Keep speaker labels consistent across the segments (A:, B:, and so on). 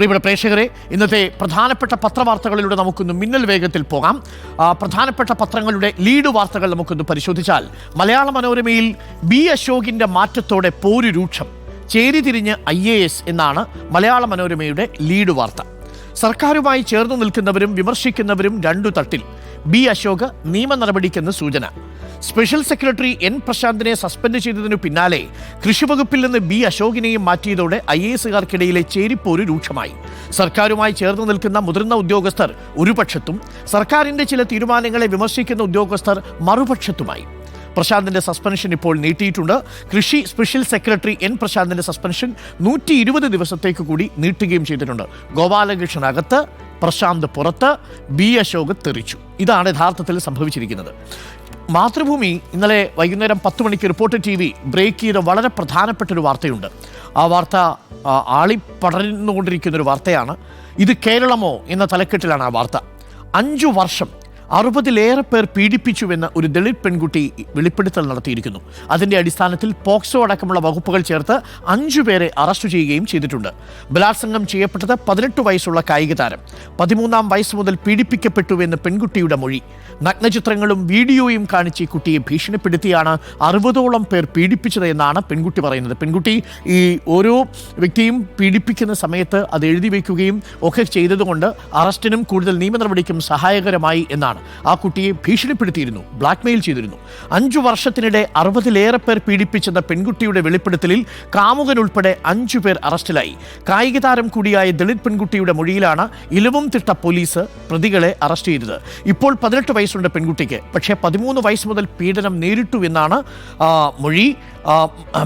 A: പ്രിയപ്പെട്ട പ്രേക്ഷകരെ ഇന്നത്തെ പ്രധാനപ്പെട്ട പത്രവാർത്തകളിലൂടെ നമുക്കൊന്ന് മിന്നൽ വേഗത്തിൽ പോകാം. പ്രധാനപ്പെട്ട പത്രങ്ങളുടെ ലീഡ് വാർത്തകൾ നമുക്കൊന്ന് പരിശോധിച്ചാൽ മലയാള മനോരമയിൽ ബി അശോകിന്റെ മാറ്റത്തോടെ പോരു രൂക്ഷം ചേരിതിരിഞ്ഞ് ഐ എ എസ് എന്നാണ് മലയാള മനോരമയുടെ ലീഡ് വാർത്ത. സർക്കാരുമായി ചേർന്ന് നിൽക്കുന്നവരും വിമർശിക്കുന്നവരും രണ്ടു തട്ടിൽ ബി അശോക് നിയമ നടപടിക്കെന്ന് സൂചന. സ്പെഷ്യൽ സെക്രട്ടറി എൻ പ്രശാന്തിനെ സസ്പെൻഡ് ചെയ്തതിനു പിന്നാലെ കൃഷിവകുപ്പിൽ നിന്ന് ബി അശോകിനെയും മാറ്റിയതോടെ ഐ എ എസുകാർക്കിടയിലെ ചേരിപ്പോര് രൂക്ഷമായി. സർക്കാരുമായി ചേർന്ന് നിൽക്കുന്ന മുതിർന്ന ഉദ്യോഗസ്ഥർ ഒരു പക്ഷത്തും സർക്കാരിന്റെ ചില തീരുമാനങ്ങളെ വിമർശിക്കുന്ന ഉദ്യോഗസ്ഥർ മറുപക്ഷത്തുമായി. പ്രശാന്തിന്റെ സസ്പെൻഷൻ ഇപ്പോൾ നീട്ടിയിട്ടുണ്ട്. കൃഷി സ്പെഷ്യൽ സെക്രട്ടറി എൻ പ്രശാന്തിന്റെ സസ്പെൻഷൻ നൂറ്റി ഇരുപത് ദിവസത്തേക്ക് കൂടി നീട്ടുകയും ചെയ്തിട്ടുണ്ട്. ഗോപാലകൃഷ്ണൻ അകത്ത് പ്രശാന്ത് പുറത്ത് ബി അശോക് തെറിച്ചു. ഇതാണ് യഥാർത്ഥത്തിൽ സംഭവിച്ചിരിക്കുന്നത്. മാതൃഭൂമി ഇന്നലെ വൈകുന്നേരം പത്ത് മണിക്ക് റിപ്പോർട്ട് ടി വി ബ്രേക്ക് ചെയ്ത വളരെ പ്രധാനപ്പെട്ട ഒരു വാർത്തയുണ്ട്. ആ വാർത്ത ആളി ആളിപ്പടർന്നുകൊണ്ടിരിക്കുന്ന ഒരു വാർത്തയാണ്. ഇത് കേരളമോ എന്ന തലക്കെട്ടിലാണ് ആ വാർത്ത. അഞ്ചു വർഷം അറുപതിലേറെ പേർ പീഡിപ്പിച്ചുവെന്ന് ഒരു ദളിത് പെൺകുട്ടി വെളിപ്പെടുത്തൽ നടത്തിയിരിക്കുന്നു. അതിന്റെ അടിസ്ഥാനത്തിൽ പോക്സോ അടക്കമുള്ള വകുപ്പുകൾ ചേർത്ത് അഞ്ചു പേരെ അറസ്റ്റ് ചെയ്യുകയും ചെയ്തിട്ടുണ്ട്. ബലാത്സംഗം ചെയ്യപ്പെട്ടത് പതിനെട്ട് വയസ്സുള്ള കായിക താരം. പതിമൂന്നാം വയസ്സ് മുതൽ പീഡിപ്പിക്കപ്പെട്ടുവെന്ന് പെൺകുട്ടിയുടെ മൊഴി. നഗ്നചിത്രങ്ങളും വീഡിയോയും കാണിച്ച് കുട്ടിയെ ഭീഷണിപ്പെടുത്തിയാണ് അറുപതോളം പേർ പീഡിപ്പിച്ചത് എന്നാണ് പെൺകുട്ടി പറയുന്നത്. പെൺകുട്ടി ഈ ഓരോ വ്യക്തിയും പീഡിപ്പിക്കുന്ന സമയത്ത് അത് എഴുതി വയ്ക്കുകയും ഒക്കെ ചെയ്തതുകൊണ്ട് അറസ്റ്റിനും കൂടുതൽ നിയമ നടപടിക്കും സഹായകരമായി എന്നാണ്. ആ കുട്ടിയെ ഭീഷണിപ്പെടുത്തിയിരുന്നു ബ്ലാക്ക്മെയിൽ ചെയ്തിരുന്നു. അഞ്ചു വർഷത്തിനിടെ അറുപതിലേറെ പേർ പീഡിപ്പിച്ചെന്ന പെൺകുട്ടിയുടെ വെളിപ്പെടുത്തലിൽ കാമുകൻ ഉൾപ്പെടെ അഞ്ചു പേർ അറസ്റ്റിലായി. കായിക താരം കൂടിയായ ദളിത് പെൺകുട്ടിയുടെ മൊഴിയിലാണ് ഇലവും തിട്ട പോലീസ് പ്രതികളെ അറസ്റ്റ് ചെയ്തത്. ഇപ്പോൾ പതിനെട്ട് വയസ്സുണ്ട് പെൺകുട്ടിക്ക്. പക്ഷേ പതിമൂന്ന് വയസ്സ് മുതൽ പീഡനം നേരിട്ടു എന്നാണ് മൊഴി.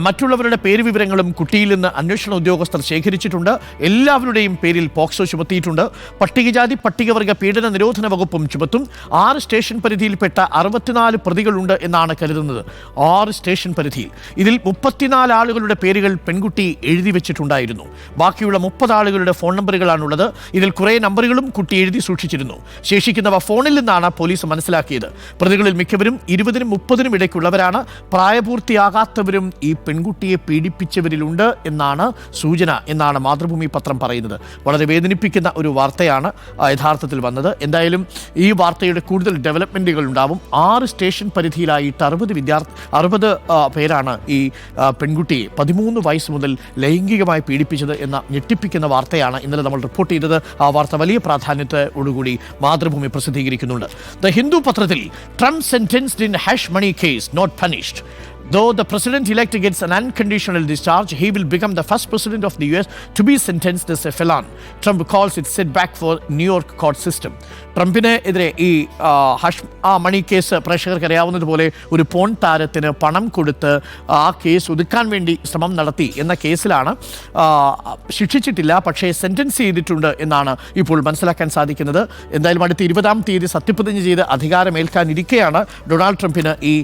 A: മറ്റുള്ളവരുടെ പേര് വിവരങ്ങളും കുട്ടിയിൽ നിന്ന് അന്വേഷണ ഉദ്യോഗസ്ഥർ ശേഖരിച്ചിട്ടുണ്ട്. എല്ലാവരുടെയും പേരിൽ പോക്സോ ചുമത്തിയിട്ടുണ്ട്. പട്ടികജാതി പട്ടികവർഗ പീഡന നിരോധന വകുപ്പും ചുമത്തും. ആറ് സ്റ്റേഷൻ പരിധിയിൽപ്പെട്ട അറുപത്തിനാല് പ്രതികളുണ്ട് എന്നാണ് കരുതുന്നത്. ആറ് സ്റ്റേഷൻ പരിധിയിൽ ഇതിൽ മുപ്പത്തിനാല് ആളുകളുടെ പേരുകൾ പെൺകുട്ടി എഴുതി വെച്ചിട്ടുണ്ടായിരുന്നു. ബാക്കിയുള്ള മുപ്പത് ആളുകളുടെ ഫോൺ നമ്പറുകളാണുള്ളത്. ഇതിൽ കുറേ നമ്പറുകളും കുട്ടി എഴുതി സൂക്ഷിച്ചിരുന്നു. ശേഷിക്കുന്നവ ഫോണിൽ നിന്നാണ് പോലീസ് മനസ്സിലാക്കിയത്. പ്രതികളിൽ മിക്കവരും ഇരുപതിനും മുപ്പതിനും ഇടയ്ക്കുള്ളവരാണ്. പ്രായപൂർത്തിയാകാത്തവരും ഈ പെൺകുട്ടിയെ പീഡിപ്പിച്ചവരിലുണ്ട് എന്നാണ് സൂചന എന്നാണ് മാതൃഭൂമി പത്രം പറയുന്നത്. വളരെ വേദനിപ്പിക്കുന്ന ഒരു വാർത്തയാണ് യഥാർത്ഥത്തിൽ വന്നത്. എന്തായാലും ഈ വാർത്തയുടെ കൂടുതൽ ഡെവലപ്മെന്റുകൾ ഉണ്ടാവും. ആറ് സ്റ്റേഷൻ പരിധിയിലായിട്ട് അറുപത് വിദ്യാർത്ഥി അറുപത് പേരാണ് ഈ പെൺകുട്ടിയെ പതിമൂന്ന് വയസ്സ് മുതൽ ലൈംഗികമായി പീഡിപ്പിച്ചത് എന്ന ഞെട്ടിപ്പിക്കുന്ന വാർത്തയാണ് ഇന്നലെ നമ്മൾ റിപ്പോർട്ട് ചെയ്തത്. ആ വാർത്ത വലിയ പ്രാധാന്യത്തോടുകൂടി മാതൃഭൂമി പ്രസിദ്ധീകരിക്കുന്നുണ്ട്. ദ ഹിന്ദു പത്രത്തിൽ Trump sentenced in hush money case not punished Though the president elect gets an unconditional discharge, he will become the first president of the US to be sentenced as a felon. Trump calls it setback for New York court system. ട്രംപിന് എതിരെ ഈ hush ആ മണി case പ്രേക്ഷകർക്ക് അറിയാവുന്നതുപോലെ ഒരു porn താരത്തിന് പണം കൊടുത്ത് ആ കേസ് ഒതുക്കാൻ വേണ്ടി ശ്രമം നടത്തി എന്ന കേസിലാണ് ശിക്ഷിച്ചിട്ടില്ല പക്ഷേ സെന്റൻസ് ചെയ്തിട്ടുണ്ട് എന്നാണ് ഇപ്പോൾ മനസ്സിലാക്കാൻ സാധിക്കുന്നത് എന്തായാലും അടുത്ത ഇരുപതാം തീയതി സത്യപ്രതിജ്ഞ ചെയ്ത് അധികാരമേൽക്കാനിരിക്കെയാണ് ഡൊണാൾഡ് ട്രംപിന് ഈ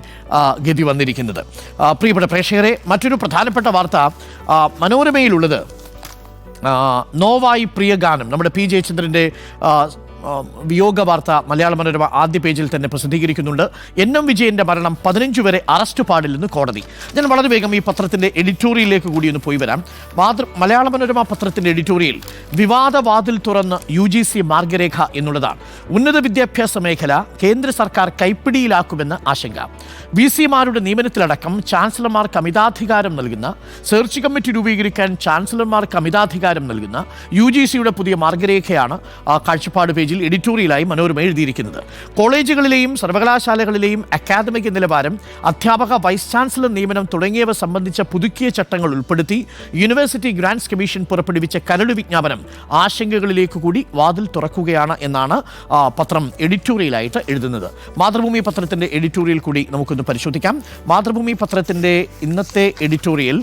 A: ഗതി വന്നിരിക്കുന്നത് പ്രിയപ്പെട്ട പ്രേക്ഷകരെ മറ്റൊരു പ്രധാനപ്പെട്ട വാർത്ത മനോരമയിലുള്ളത്. നോവായി പ്രിയഗാനം. നമ്മുടെ പി ജയചന്ദ്രന്റെ വിയോഗ വാർത്ത മലയാള മനോരമ ആദ്യ പേജിൽ തന്നെ പ്രസിദ്ധീകരിക്കുന്നുണ്ട്. എൻ എം വിജയന്റെ മരണം പതിനഞ്ച് വരെ അറസ്റ്റ് പാടില്ലെന്ന് കോടതി. ഞാൻ വളരെ വേഗം ഈ പത്രത്തിന്റെ എഡിറ്റോറിയലിലേക്ക് കൂടി ഒന്ന് പോയി വരാം. മാതൃ മലയാള മനോരമ പത്രത്തിന്റെ എഡിറ്റോറിയൽ വിവാദ വാതിൽ തുറന്ന് യു ജി സി മാർഗരേഖ എന്നുള്ളതാണ്. ഉന്നത വിദ്യാഭ്യാസ മേഖല കേന്ദ്ര സർക്കാർ കൈപ്പിടിയിലാക്കുമെന്ന് ആശങ്ക. വി സിമാരുടെ നിയമനത്തിലടക്കം ചാൻസലർമാർക്ക് അമിതാധികാരം നൽകുന്ന സെർച്ച് കമ്മിറ്റി രൂപീകരിക്കാൻ ചാൻസലർമാർക്ക് അമിതാധികാരം നൽകുന്ന യു ജി സിയുടെ പുതിയ മാർഗരേഖയാണ് കാഴ്ചപ്പാട് കാഴ്ചപ്പാട് പേജിൽ എഡിറ്റോറിയലായി മനോരമ എഴുതിയിരിക്കുന്നത്. കോളേജുകളിലെയും സർവകലാശാലകളിലെയും അക്കാദമിക് നിലവാരം അധ്യാപക വൈസ് ചാൻസലർ നിയമനം തുടങ്ങിയവ സംബന്ധിച്ച പുതുക്കിയ ചട്ടങ്ങൾ ഉൾപ്പെടുത്തി യൂണിവേഴ്സിറ്റി ഗ്രാൻഡ്സ് കമ്മീഷൻ പുറപ്പെടുവിച്ച കരട് വിജ്ഞാപനം ആശങ്കകളിലേക്ക് കൂടി വാതിൽ തുറക്കുകയാണ് എന്നാണ് പത്രം എഡിറ്റോറിയലായിട്ട് എഴുതുന്നത്. മാതൃഭൂമി പത്രത്തിന്റെ എഡിറ്റോറിയൽ കൂടി നമുക്കൊന്ന് പരിശോധിക്കാം. മാതൃഭൂമി പത്രത്തിന്റെ ഇന്നത്തെ എഡിറ്റോറിയൽ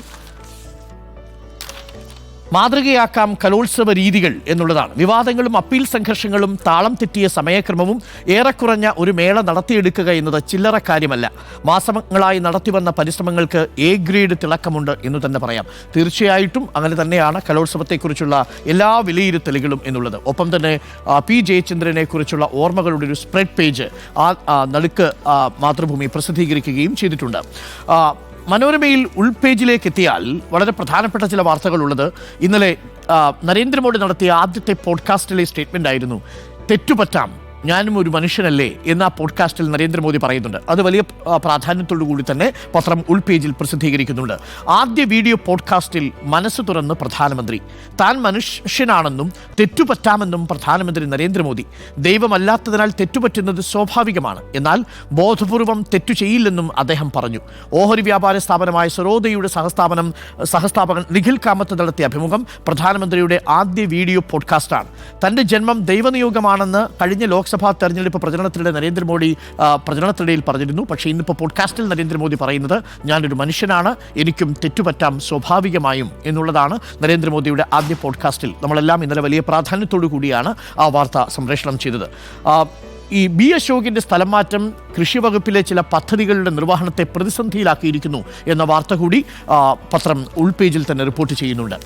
A: മാതൃകയാക്കാം കലോത്സവ രീതികൾ എന്നുള്ളതാണ്. വിവാദങ്ങളും അപ്പീൽ സംഘർഷങ്ങളും താളം തെറ്റിയ സമയക്രമവും ഏറെക്കുറഞ്ഞ ഒരു മേള നടത്തിയെടുക്കുക എന്നത് ചില്ലറ കാര്യമല്ല. മാസങ്ങളായി നടത്തിവന്ന പരിശ്രമങ്ങൾക്ക് എ ഗ്രേഡ് തിളക്കമുണ്ട് എന്ന് തന്നെ പറയാം. തീർച്ചയായിട്ടും അങ്ങനെ തന്നെയാണ് കലോത്സവത്തെക്കുറിച്ചുള്ള എല്ലാ വിലയിരുത്തലുകളും എന്നുള്ളത്. ഒപ്പം തന്നെ പി ജയചന്ദ്രനെ കുറിച്ചുള്ള ഓർമ്മകളുടെ ഒരു സ്പ്രെഡ് പേജ് ആ നടുക്ക് മാതൃഭൂമി പ്രസിദ്ധീകരിക്കുകയും ചെയ്തിട്ടുണ്ട്. മനോരമയിൽ ഉൾപേജിലേക്ക് എത്തിയാൽ വളരെ പ്രധാനപ്പെട്ട ചില വാർത്തകളുള്ളത്. ഇന്നലെ നരേന്ദ്രമോദി നടത്തിയ ആദ്യത്തെ പോഡ്കാസ്റ്റിലെ സ്റ്റേറ്റ്മെന്റ് ആയിരുന്നു തെറ്റുപറ്റാം. ഞാനും ഒരു മനുഷ്യനല്ലേ എന്ന് ആ പോഡ്കാസ്റ്റിൽ നരേന്ദ്രമോദി പറയുന്നുണ്ട്. അത് വലിയ പ്രാധാന്യത്തോടു കൂടി തന്നെ പത്രം ഉൾപേജിൽ പ്രസിദ്ധീകരിക്കുന്നുണ്ട്. ആദ്യ വീഡിയോ പോഡ്കാസ്റ്റിൽ മനസ്സ് തുറന്ന് പ്രധാനമന്ത്രി. താൻ മനുഷ്യനാണെന്നും തെറ്റുപറ്റാമെന്നും പ്രധാനമന്ത്രി നരേന്ദ്രമോദി. ദൈവമല്ലാത്തതിനാൽ തെറ്റുപറ്റുന്നത് സ്വാഭാവികമാണ്. എന്നാൽ ബോധപൂർവം തെറ്റു ചെയ്യില്ലെന്നും അദ്ദേഹം പറഞ്ഞു. ഓഹരി വ്യാപാര സ്ഥാപനമായ സരോദയുടെ സഹസ്ഥാപനം സഹസ്ഥാപകൻ നിഖിൽ കാമത്ത് നടത്തിയ അഭിമുഖം പ്രധാനമന്ത്രിയുടെ ആദ്യ വീഡിയോ പോഡ്കാസ്റ്റാണ് തന്റെ ജന്മം ദൈവനിയോഗമാണെന്ന് കഴിഞ്ഞ ലോക്സഭാ തെരഞ്ഞെടുപ്പ് പ്രചരണത്തിനിടെ നരേന്ദ്രമോദി പ്രചരണത്തിനിടയിൽ പറഞ്ഞിരുന്നു. പക്ഷേ ഇന്നിപ്പോൾ പോഡ്കാസ്റ്റിൽ നരേന്ദ്രമോദി പറയുന്നത് ഞാനൊരു മനുഷ്യനാണ് എനിക്കും തെറ്റുപറ്റാം സ്വാഭാവികമായും എന്നുള്ളതാണ് നരേന്ദ്രമോദിയുടെ ആദ്യ പോഡ്കാസ്റ്റിൽ നമ്മളെല്ലാം ഇന്നലെ വലിയ പ്രാധാന്യത്തോടു കൂടിയാണ് ആ വാർത്ത സംപ്രേഷണം ചെയ്തത്. ഈ ബി അശോകിന്റെ സ്ഥലം മാറ്റം കൃഷി വകുപ്പിലെ ചില പദ്ധതികളുടെ നിർവഹണത്തെ പ്രതിസന്ധിയിലാക്കിയിരിക്കുന്നു എന്ന വാർത്ത കൂടി പത്രം ഉൾപേജിൽ തന്നെ റിപ്പോർട്ട് ചെയ്യുന്നുണ്ട്.